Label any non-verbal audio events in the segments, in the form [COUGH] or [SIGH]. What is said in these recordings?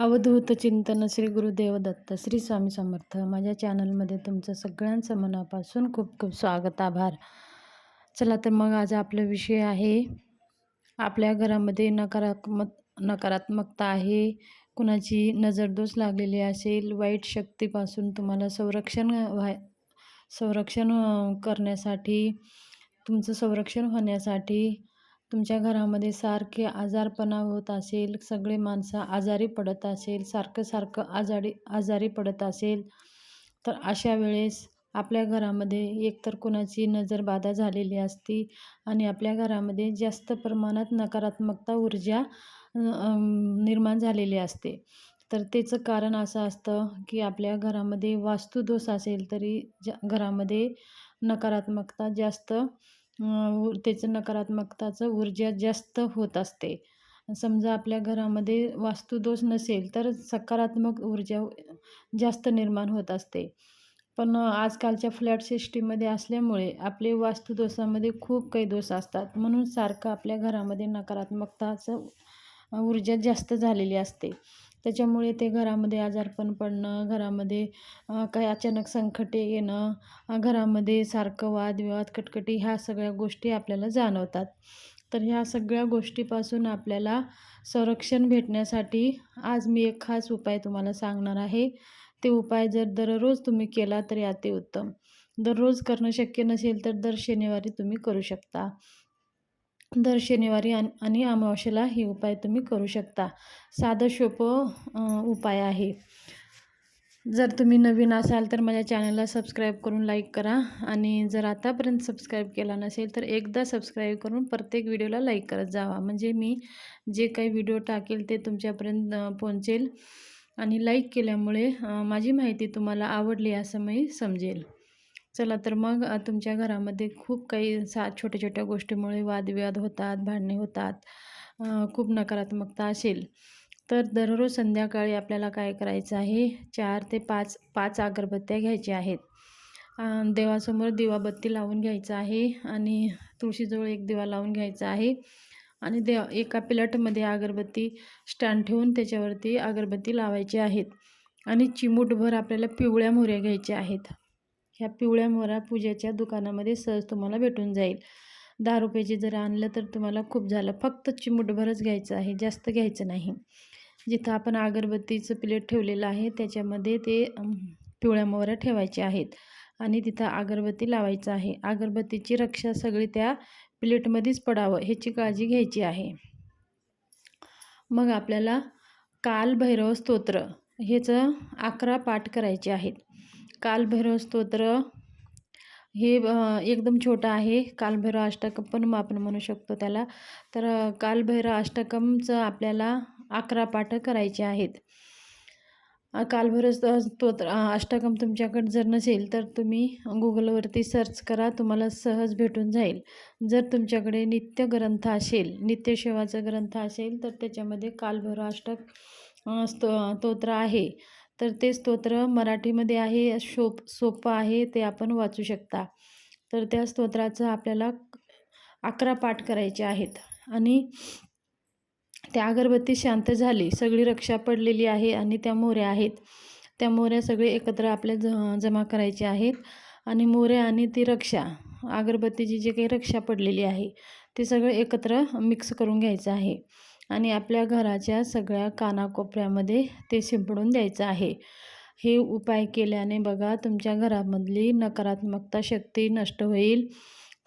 अवधूत चिंतन श्री गुरुदेव दत्त श्री स्वामी समर्थ. माझ्या चॅनलमध्ये तुमचं सगळ्यांचं मनापासून खूप खूप स्वागत आभार. चला तर मग आज आपला विषय आहे आपल्या घरामध्ये नकारात्मक नकारात्मकता आहे कुणाची नजरदोष लागलेली असेल वाईट शक्तीपासून तुम्हाला संरक्षण व्हाय संरक्षण करण्यासाठी तुमचं संरक्षण होण्यासाठी तुमच्या घरामध्ये सारखे आजारपणा होत असेल सगळे माणसं आजारी पडत असेल सारखं सारखं आजारी आजारी पडत असेल तर अशा वेळेस आपल्या घरामध्ये एकतर कोणाची नजरबाधा झालेली असती आणि आपल्या घरामध्ये जास्त प्रमाणात नकारात्मकता ऊर्जा निर्माण झालेली असते. तर त्याचं कारण असं असतं की आपल्या घरामध्ये वास्तुदोष असेल तरी ज घरामध्ये नकारात्मकता जास्त त्याचं नकारात्मकताचं ऊर्जा जास्त होत असते. समजा आपल्या घरामध्ये वास्तुदोष नसेल तर सकारात्मक ऊर्जा जास्त निर्माण होत असते. पण आजकालच्या फ्लॅट सिस्टीममध्ये असल्यामुळे आपले वास्तुदोषामध्ये खूप काही दोष असतात. म्हणून सारखं आपल्या घरामध्ये नकारात्मकताचं ऊर्जा जास्त झालेली असते. त्याच्यामुळे ते घरामध्ये आजारपण पडणं घरामध्ये काही अचानक संकटे येणं घरामध्ये सारखं वादविवाद कटकटी ह्या सगळ्या गोष्टी आपल्याला जाणवतात. तर ह्या सगळ्या गोष्टीपासून आपल्याला संरक्षण भेटण्यासाठी आज मी एक खास उपाय तुम्हाला सांगणार आहे. ते उपाय जर दररोज तुम्ही केला तरी अतिउत्तम दररोज करणं शक्य नसेल तर दर शनिवारी तुम्ही करू शकता. दर शनिवारी आणि अमावस्येला हे उपाय तुम्ही करू शकता. साधं सोपं उपाय आहे. जर तुम्ही नवीन असाल तर माझ्या चॅनलला सबस्क्राईब करून लाईक करा आणि जर आतापर्यंत सबस्क्राईब केला नसेल तर एकदा सबस्क्राईब करून प्रत्येक व्हिडिओला लाईक करत जावा. म्हणजे मी जे काही व्हिडिओ टाकेल ते तुमच्यापर्यंत पोहोचेल आणि लाईक केल्यामुळे माझी माहिती तुम्हाला आवडली असं मी समजेल. चला तर मग तुमच्या घरामध्ये खूप काही सा छोट्या छोट्या गोष्टीमुळे वादविवाद होतात भांडणे होतात खूप नकारात्मकता असेल. तर दररोज संध्याकाळी आपल्याला काय करायचं आहे? चार ते पाच पाच अगरबत्त्या घ्यायच्या आहेत. देवासमोर दिवाबत्ती लावून घ्यायचं आहे आणि तुळशीजवळ एक दिवा लावून घ्यायचा आहे. आणि देव एका प्लेटमध्ये अगरबत्ती स्टँड ठेवून त्याच्यावरती अगरबत्ती लावायची आहेत. आणि चिमूटभर आपल्याला पिवळ्या मोहऱ्या घ्यायच्या आहेत. ह्या पिवळ्या मोहरा पूजेच्या दुकानामध्ये सहज तुम्हाला भेटून जाईल. दहा रुपयाची जर आणलं तर तुम्हाला खूप झालं. फक्त चिमूटभरच घ्यायचं आहे जास्त घ्यायचं नाही. जिथं आपण अगरबत्तीचं प्लेट ठेवलेलं आहे त्याच्यामध्ये ते पिवळ्या मोहऱ्या ठेवायच्या आहेत. आणि तिथं अगरबत्ती लावायचं आहे. अगरबत्तीची रक्षा सगळी त्या प्लेटमध्येच पडावं ह्याची काळजी घ्यायची आहे. मग आपल्याला काल भैरव स्तोत्र ह्याचं अकरा पाठ करायचे आहेत. कालभैरव स्तोत्र. हे एकदम छोटं आहे. कालभैरव अष्टकम पण आपण म्हणू शकतो त्याला. तर कालभैरव अष्टकमचं आपल्याला अकरा पाठ करायचे आहेत. कालभैरव स्तोत्र अष्टकम तुमच्याकडे जर नसेल तर तुम्ही गुगलवरती सर्च करा. तुम्हाला सहज भेटून जाईल. जर तुमच्याकडे नित्य ग्रंथ असेल नित्यसेवाचा ग्रंथ असेल तर त्याच्यामध्ये कालभैरव अष्टक स्तो स्तोत्र आहे. तर ते स्तोत्र मराठीमध्ये आहे शोप सोपं आहे ते आपण वाचू शकता. तर त्या स्तोत्राचं आपल्याला अकरा पाठ करायचे आहेत. आणि त्या अगरबत्ती शांत झाली सगळी रक्षा पडलेली आहे आणि त्या मोऱ्या आहेत. त्या मोऱ्या सगळे एकत्र आपल्या ज जमा करायचे आहेत. आणि मोऱ्या आणि ती रक्षा अगरबत्तीची जी काही रक्षा पडलेली आहे ते सगळं एकत्र मिक्स करून घ्यायचं आहे. आणि आपल्या घराच्या सगळ्या कानाकोपऱ्यामध्ये ते शिंपडून द्यायचं आहे. हे उपाय केल्याने बघा तुमच्या घरामधली नकारात्मकता शक्ती नष्ट होईल.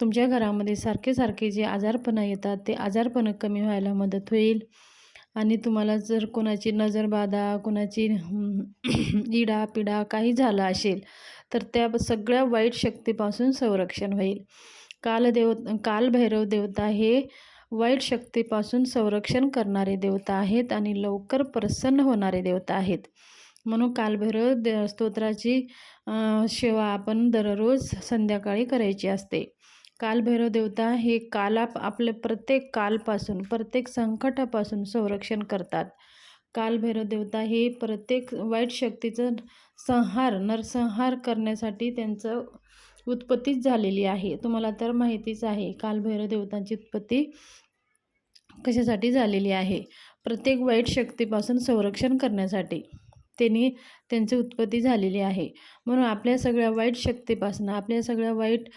तुमच्या घरामध्ये सारखे सारखे जे आजारपणा येतात ते आजारपणं कमी व्हायला मदत होईल. आणि तुम्हाला जर कोणाची नजरबाधा कोणाची [CLEARS THROAT] इडा पिडा काही झालं असेल तर त्या सगळ्या वाईट शक्तीपासून संरक्षण होईल. कालदेव कालभैरव देवता हे वाईट शक्तीपासून संरक्षण करणारे देवता आहेत आणि लवकर प्रसन्न होणारे देवता आहेत. म्हणून कालभैरव दे स्तोत्राची सेवा आपण दररोज संध्याकाळी करायची असते. कालभैरव देवता हे काला आपले प्रत्येक कालपासून प्रत्येक संकटापासून संरक्षण करतात. कालभैरव देवता हे प्रत्येक वाईट शक्तीचं संहार नरसंहार करण्यासाठी त्यांचं उत्पत्तीच झालेली आहे. तुम्हाला तर माहितीच आहे कालभैरव देवतांची उत्पत्ती कशासाठी झालेली आहे? प्रत्येक वाईट शक्तीपासून संरक्षण करण्यासाठी त्यांनी त्यांची उत्पत्ती झालेली आहे. म्हणून आपल्या सगळ्या वाईट शक्तीपासून आपल्या सगळ्या वाईट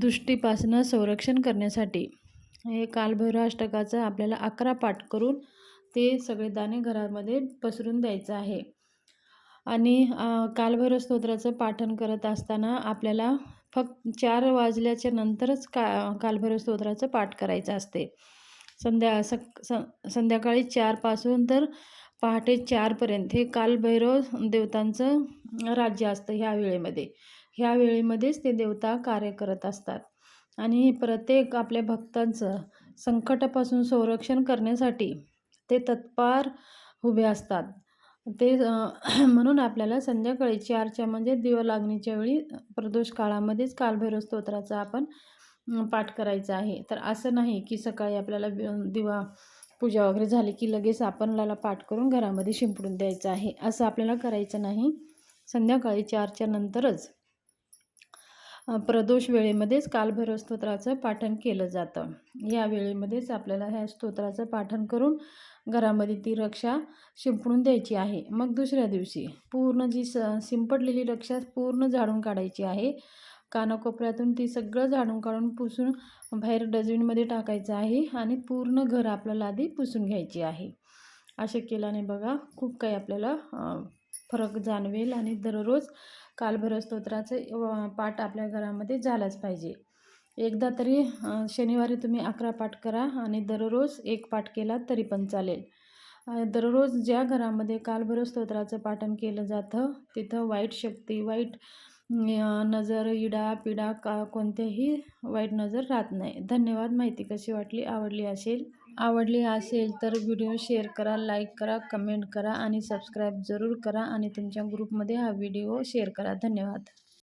दृष्टीपासून संरक्षण करण्यासाठी हे कालभैरव अष्टकाचं आपल्याला अकरा पाठ करून ते सगळे दाणे घरामध्ये पसरून द्यायचं आहे. आणि कालभैरव स्तोत्राचं पाठन करत असताना आपल्याला फक्त चार वाजल्याच्या नंतरच का कालभैरव स्तोत्राचं पाठ करायचं असते. संध्या सक स संध्याकाळी चारपासून तर पहाटे चारपर्यंत हे कालभैरव देवतांचं राज्य असतं ह्या वेळेमध्ये. ह्या वेळेमध्येच ते देवता कार्य करत असतात. आणि प्रत्येक आपल्या भक्तांचं संकटापासून संरक्षण करण्यासाठी ते तत्पर उभे असतात. ते [CLEARS THROAT] म्हणून आपल्याला संध्याकाळी चारच्या म्हणजे दिवा लागणीच्या वेळी प्रदोष काळामध्येच कालभैरव स्तोत्राचा आपण पाठ करायचा आहे. तर असं नाही की सकाळी आपल्याला दिवा पूजा वगैरे झाली की लगेच आपणला पाठ करून घरामध्ये शिंपडून द्यायचं आहे. असं आपल्याला करायचं नाही. संध्याकाळी चारच्या नंतरच प्रदोष वेळेमध्येच कालभैरव स्तोत्राचं पाठन केलं जातं. या वेळेमध्येच आपल्याला ह्या स्तोत्राचं पाठन करून घरामध्ये ती रक्षा शिंपडून द्यायची आहे. मग दुसऱ्या दिवशी पूर्ण जी स शिंपडलेली रक्षा पूर्ण झाडून काढायची आहे. कानाकोपऱ्यातून ती सगळं झाडून काढून पुसून बाहेर डस्टबिनमध्ये टाकायचं आहे आणि पूर्ण घर आपल्याला आधी पुसून घ्यायची आहे. असे केल्याने बघा खूप काही आपल्याला फरक जाणवेल आणि दररोज कालभैरव स्तोत्राचं पाठ आपल्या घरामध्ये झालाच पाहिजे. एकदा तरी शनिवारी तुम्ही अकरा पाठ करा आणि दररोज एक पाठ केला तरी पण चालेल. दररोज ज्या घरामध्ये कालभैरव स्तोत्राचं पाठन केलं जातं तिथं वाईट शक्ती वाईट नजर इडा पिडा का कोणत्याही वाईट नजर राहत नाही. धन्यवाद. माहिती कशी वाटली आवडली असेल आवडली असेल तर व्हिडिओ शेअर करा लाईक करा कमेंट करा आणि सबस्क्राईब जरूर करा आणि तुमच्या ग्रुपमध्ये हा व्हिडिओ शेअर करा. धन्यवाद.